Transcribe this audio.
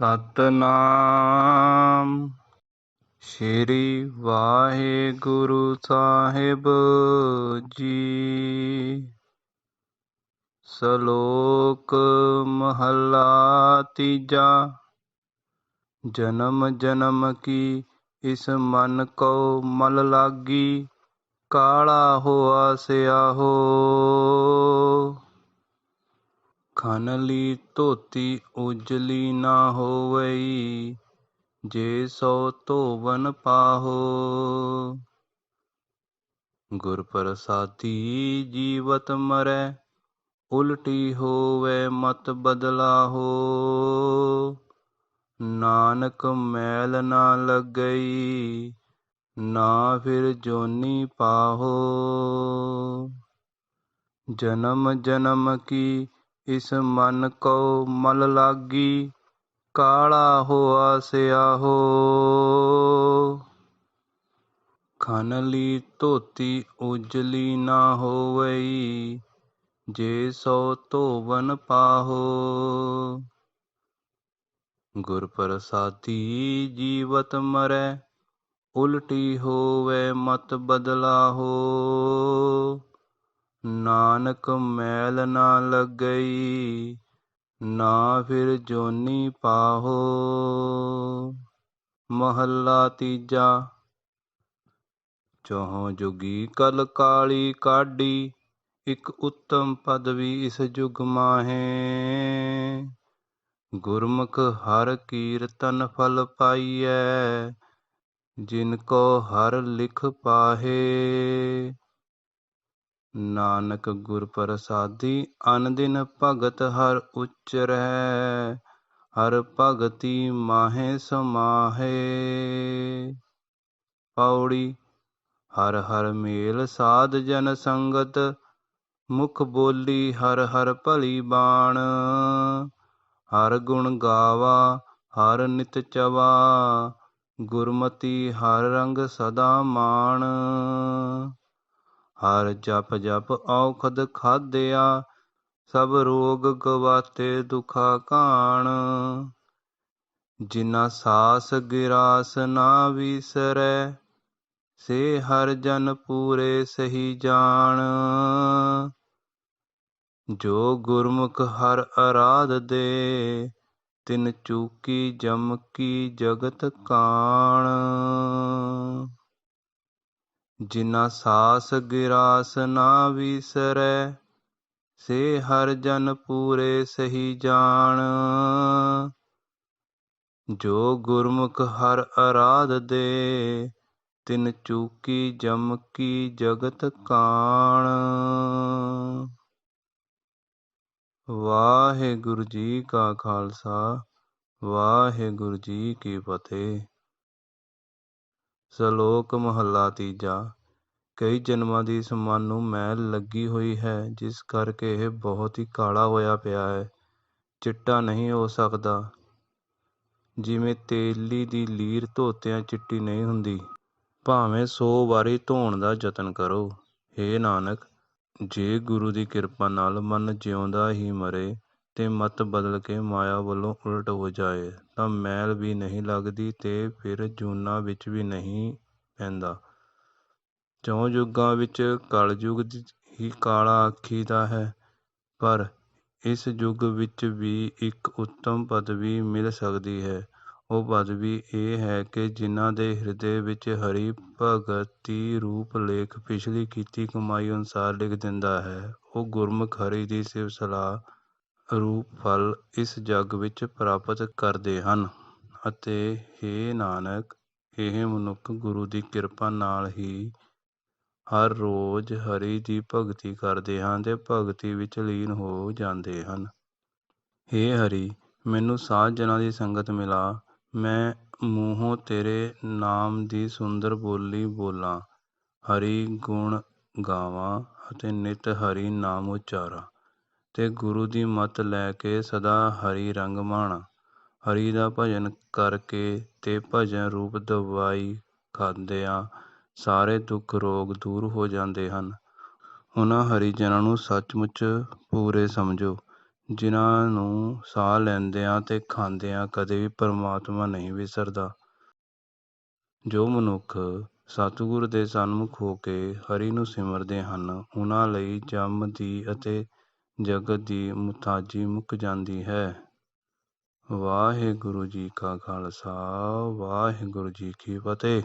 ਸਤਨਾਮ ਸ੍ਰੀ ਵਾਹਿਗੁਰੂ ਸਾਹਿਬ ਜੀ ਸ਼ਲੋਕ ਮਹਲਾ ਤੀਜਾ ਜਨਮ ਜਨਮ ਕੀ ਇਸ ਮਨ ਕੋ ਮਲ ਲਾਗੀ ਕਾਲਾ ਹੋਆ ਸਿਆਹੋ ਖਨ ਧੋਤੀ ਉਜਲੀ ਨਾ ਹੋਵਈ, ਜੇ ਸੋ ਧੋਵਨ ਪਾਹੋ। ਗੁਰ ਪ੍ਰਸਾਦੀ ਜੀਵਤ ਮਰੈ, ਉਲਟੀ ਹੋਵੇ ਮਤ ਬਦਲਾਹੋ। ਨਾਨਕ ਮੈਲ ਨਾ ਲੱਗਈ, ਨਾ ਫਿਰ ਜੋਨੀ ਪਾਹੋ। ਜਨਮ ਜਨਮ ਕੀ ਇਸ ਮਨ ਕੋ ਮਲ ਲਾਗੀ, ਕਾਲਾ ਹੋਆ ਸਿਆਹੋ ਖਨ ਧੋਤੀ ਉਜਲੀ ਨਾ ਹੋਵਈ, ਜੇ ਸੋ ਧੋਵਨ ਪਾਹੋ। ਗੁਰ ਪ੍ਰਸਾਦੀ ਜੀਵਤ ਮਰੈ, ਉਲਟੀ ਹੋਵੇ ਮਤ ਬਦਲਾਹੋ। ਨਾਨਕ ਮੈਲ ਨਾ ਲੱਗਈ, ਨਾ ਫਿਰ ਜੋਨੀ ਪਾਹੋ। ਮਹੱਲਾ ਤੀਜਾ। ਚੌਹ ਜੁਗੀ ਕਲ ਕਾਲੀ ਕਾਢੀ, ਇਕ ਉੱਤਮ ਪਦਵੀ ਇਸ ਜੁਗ ਮਾਹੇ। ਗੁਰਮੁਖ ਹਰ ਕੀਰਤਨ ਫਲ ਪਾਈਐ, ਜਿਨ ਕੋ ਹਰ ਲਿਖ ਪਾਹੇ। ਨਾਨਕ ਗੁਰ ਪ੍ਰਸਾਦੀ ਅਨ ਦਿਨ ਭਗਤ ਹਰ ਉਚਰੈ ਹਰ ਭਗਤੀ ਮਾਹੇ ਸਮਾਹੇ। ਪੌੜੀ, ਹਰ ਹਰ ਮੇਲ ਸਾਧ ਜਨ ਸੰਗਤ, ਮੁਖ ਬੋਲੀ ਹਰ ਹਰ ਭਲੀ ਬਾਣ। ਹਰ ਗੁਣ ਗਾਵਾ, ਹਰ ਨਿਤ ਚਵਾ, ਗੁਰਮਤੀ ਹਰ ਰੰਗ ਸਦਾ ਮਾਣ। ਹਰ ਜਪ ਜਪ ਔਖਦ ਖਾਦਿਆ ਸਭ ਰੋਗ ਗਵਾਤੇ ਦੁਖਾ ਕਾਣ। ਜਿਨਾ ਸਾਸ ਗਿਰਾਸ ਨਾ ਵਿਸਰੈ, ਸੇ ਹਰ ਜਨ ਪੂਰੇ ਸਹੀ ਜਾਣ। ਜੋ ਗੁਰਮੁਖ ਹਰ ਅਰਾਧ ਦੇ, ਤਿਨ ਚੂਕੀ ਜਮ ਕੀ ਜਗਤ ਕਾਣ। ਜਿਨਾ ਸਾਸ ਗਿਰਾਸ ਨਾ ਵਿਸਰੈ, ਸੇ ਹਰ ਜਨ ਪੂਰੇ ਸਹੀ ਜਾਣ। ਜੋ ਗੁਰਮੁਖ ਹਰ ਅਰਾਧ ਦੇ, ਤਿਨ ਚੂਕੀ ਜਮ ਕੀ ਜਗਤ ਕਾਣ। ਵਾਹਿਗੁਰੂ ਜੀ ਕਾ ਖਾਲਸਾ, ਵਾਹਿਗੁਰੂ ਜੀ ਕੀ ਫਤਿਹ। ਸ਼ਲੋਕ ਮਹੱਲਾ ਤੀਜਾ। ਕਈ ਜਨਮਾਂ ਦੀ ਇਸ ਮਨ ਨੂੰ ਮੈਲ ਲੱਗੀ ਹੋਈ ਹੈ, ਜਿਸ ਕਰਕੇ ਇਹ ਬਹੁਤ ਹੀ ਕਾਲਾ ਹੋਇਆ ਪਿਆ ਹੈ। ਚਿੱਟਾ ਨਹੀਂ ਹੋ ਸਕਦਾ। ਜਿਵੇਂ ਤੇਲੀ ਦੀ ਲੀਰ ਧੋਤਿਆਂ ਚਿੱਟੀ ਨਹੀਂ ਹੁੰਦੀ, ਭਾਵੇਂ 100 ਵਾਰੀ ਧੋਣ ਦਾ ਯਤਨ ਕਰੋ। हे ਨਾਨਕ, ਜੇ ਗੁਰੂ ਦੀ ਕਿਰਪਾ ਨਾਲ ਮਨ ਜਿਉਂਦਾ ਹੀ ਮਰੇ ਅਤੇ ਮਤ ਬਦਲ ਕੇ ਮਾਇਆ ਵੱਲੋਂ ਉਲਟ ਹੋ ਜਾਏ, ਤਾਂ ਮੈਲ ਵੀ ਨਹੀਂ ਲੱਗਦੀ ਅਤੇ ਫਿਰ ਜੂਨਾਂ ਵਿੱਚ ਵੀ ਨਹੀਂ ਪੈਂਦਾ। ਚੌਂ ਯੁੱਗਾਂ ਵਿੱਚ ਕਲਯੁੱਗ ਹੀ ਕਾਲਾ ਆਖੀਦਾ ਹੈ, ਪਰ ਇਸ ਯੁੱਗ ਵਿੱਚ ਵੀ ਇੱਕ ਉੱਤਮ ਪਦਵੀ ਮਿਲ ਸਕਦੀ ਹੈ। ਉਹ ਪਦਵੀ ਇਹ ਹੈ ਕਿ ਜਿਨ੍ਹਾਂ ਦੇ ਹਿਰਦੇ ਵਿੱਚ ਹਰੀ ਭਗਤੀ ਰੂਪ ਲੇਖ ਪਿਛਲੀ ਕੀਤੀ ਕਮਾਈ ਅਨੁਸਾਰ ਲਿਖ ਦਿੰਦਾ ਹੈ। ਉਹ ਗੁਰਮੁਖ ਹਰੀ ਦੀ ਸਿਵ ਸਲਾਹ ਰੂਪ ਫਲ ਇਸ ਜੱਗ ਵਿੱਚ ਪ੍ਰਾਪਤ ਕਰਦੇ ਹਨ ਅਤੇ ਹੇ ਨਾਨਕ, ਇਹ ਮਨੁੱਖ ਗੁਰੂ ਦੀ ਕਿਰਪਾ ਨਾਲ ਹੀ ਹਰ ਰੋਜ਼ ਹਰੀ ਦੀ ਭਗਤੀ ਕਰਦੇ ਹਨ ਅਤੇ ਭਗਤੀ ਵਿੱਚ ਲੀਨ ਹੋ ਜਾਂਦੇ ਹਨ। ਹੇ ਹਰੀ, ਮੈਨੂੰ ਸਾਧ ਜਨਾਂ ਦੀ ਸੰਗਤ ਮਿਲਾ। ਮੈਂ ਮੂੰਹੋਂ ਤੇਰੇ ਨਾਮ ਦੀ ਸੁੰਦਰ ਬੋਲੀ ਬੋਲਾਂ। ਹਰੀ ਗੁਣ ਗਾਵਾਂ ਅਤੇ ਨਿਤ ਹਰੀ ਨਾਮ ਉਚਾਰਾਂ। ਤੇ ਗੁਰੂ ਦੀ ਮੱਤ ਲੈ ਕੇ ਸਦਾ ਹਰੀ ਰੰਗ ਮਾਣਾ। ਹਰੀ ਦਾ ਭਜਨ ਕਰਕੇ ਤੇ ਭਜਨ ਰੂਪ ਦਵਾਈ ਖਾਂਦਿਆਂ ਸਾਰੇ ਦੁੱਖ ਰੋਗ ਦੂਰ ਹੋ ਜਾਂਦੇ ਹਨ। ਉਹਨਾਂ ਹਰੀ ਜਨਾਂ ਨੂੰ ਸੱਚਮੁੱਚ ਪੂਰੇ ਸਮਝੋ। ਜਿਨ੍ਹਾਂ ਨੂੰ ਸਾਹ ਲੈਂਦਿਆਂ ਤੇ ਖਾਂਦਿਆਂ ਕਦੇ ਵੀ ਪਰਮਾਤਮਾ ਨਹੀਂ ਵਿਸਰਦਾ। ਜੋ ਮਨੁੱਖ ਸਤਿਗੁਰ ਦੇ ਸਨਮੁਖ ਹੋ ਕੇ ਹਰੀ ਨੂੰ ਸਿਮਰਦੇ ਹਨ, ਉਹਨਾਂ ਲਈ ਜਮ ਦੀ ਅਤੇ ਜਗਤ ਦੀ ਮੁਤਾਜੀ ਮੁੱਕ ਜਾਂਦੀ ਹੈ। ਵਾਹਿਗੁਰੂ ਜੀ ਕਾ ਖਾਲਸਾ ਵਾਹਿਗੁਰੂ ਜੀ ਕੀ ਫਤਿਹ।